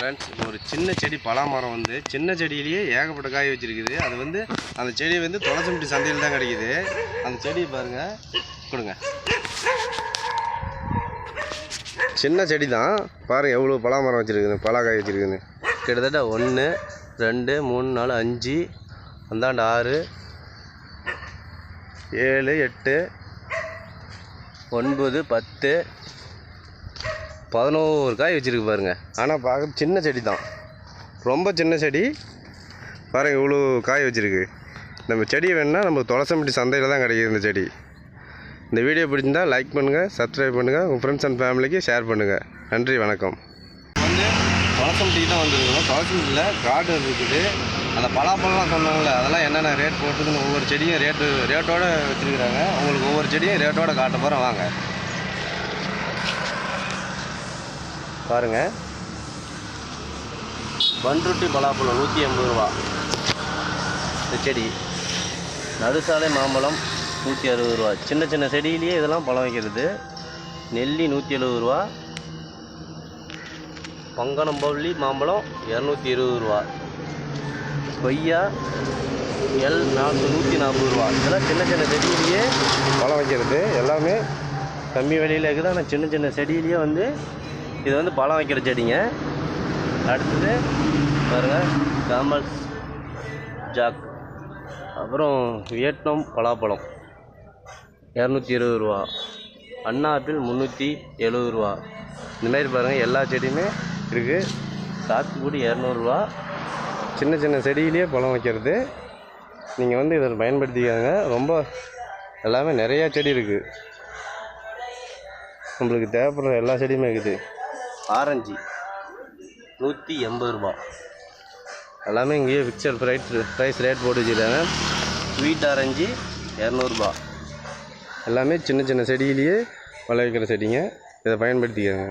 Friends ஒரு சின்ன செடி பலாமரம் வந்து சின்ன செடியிலேயே ஏகப்பட்ட காய் வச்சுருக்குது. அது வந்து அந்த செடி வந்து தொலைச்சம்பட்டி சந்தையில் தான் கிடைக்குது. அந்த செடியை பாருங்க. கொடுங்க. சின்ன செடி தான். பாருங்கள் எவ்வளோ பலாமரம் வச்சுருக்குது பலாக்காய் வச்சுருக்குது கிட்டத்தட்ட ஒன்று ரெண்டு மூணு நாலு அஞ்சு அந்தாண்டு ஆறு ஏழு எட்டு ஒன்பது பத்து பதினோரு காய் வச்சுருக்கு பாருங்க. ஆனால் பார்க்க சின்ன செடி தான் ரொம்ப சின்ன செடி. பாருங்க இவ்வளோ காய் வச்சுருக்கு. நம்ம செடி வேணும்னா நம்ம துளசம்பட்டி சந்தையில் தான் கிடைக்கிது இந்த செடி. இந்த வீடியோ பிடிச்சிருந்தா லைக் பண்ணுங்கள் சப்ஸ்கிரைப் பண்ணுங்கள் உங்கள் ஃப்ரெண்ட்ஸ் அண்ட் ஃபேமிலிக்கு ஷேர் பண்ணுங்கள் நன்றி வணக்கம். வந்து துளசம்பட்டிக்கு தான் வந்துருக்கோம் துளசம்பட்டியில் கார்டன் இருக்குது. அந்த பலாப்பழம்லாம் சொன்னாங்களே அதெல்லாம் என்னென்ன ரேட் போட்டுருக்குன்னு ஒவ்வொரு செடியும் ரேட்டு ரேட்டோடு வச்சுருக்குறாங்க. உங்களுக்கு ஒவ்வொரு செடியும் ரேட்டோட காட்ட போகிறோம் வாங்க. பாருங்க. பன்ருட்டி பலாப்பழம் நூற்றி எண்பது ரூபா. இந்த செடி. நடுசாலை மாம்பழம் நூற்றி அறுபது ரூபா. சின்ன சின்ன செடியிலேயே இதெல்லாம் பழம் வைக்கிறது. நெல்லி நூற்றி எழுபது ரூபா. பங்கனம்பள்ளி மாம்பழம் இரநூத்தி இருபது ரூபா. கொய்யா எல் நாற்பது நூற்றி நாற்பது ரூபா. இதெல்லாம் சின்ன சின்ன செடியிலேயே பழம் வைக்கிறது. எல்லாமே கம்மி விலையில் இருக்குது? ஆனால் சின்ன சின்ன செடியிலேயே வந்து இது வந்து பழம் வைக்கிற செடிங்க. அடுத்தது பாருங்கள் காமல் ஜாக் அப்புறம் வியட்நாம் பலாப்பழம். இரநூத்தி இருபது ரூபா. அண்ணா ஆப்பிள் முந்நூற்றி எழுபது ரூபா. இந்தமாரி பாருங்கள் எல்லா செடியுமே இருக்குது சாத்துக்குடி இரநூறுவா சின்ன சின்ன செடியிலேயே பழம் வைக்கிறது. நீங்கள் வந்து இதை பயன்படுத்திக்காங்க ரொம்ப எல்லாமே நிறையா செடி இருக்குது நம்மளுக்கு தேவைப்படுற எல்லா செடியுமே இருக்குது. ஆரஞ்சு. நூற்றி எண்பது ரூபா. எல்லாமே இங்கேயே ஃபிக்சட் ப்ரைட் ப்ரைஸ் ரேட் போட்டு வச்சுருக்காங்க. ஸ்வீட் ஆரஞ்சு இரநூறுபா எல்லாமே சின்ன சின்ன செடியிலேயே விளைவிக்கிற செடிங்க. இதை பயன்படுத்திக்கோங்க.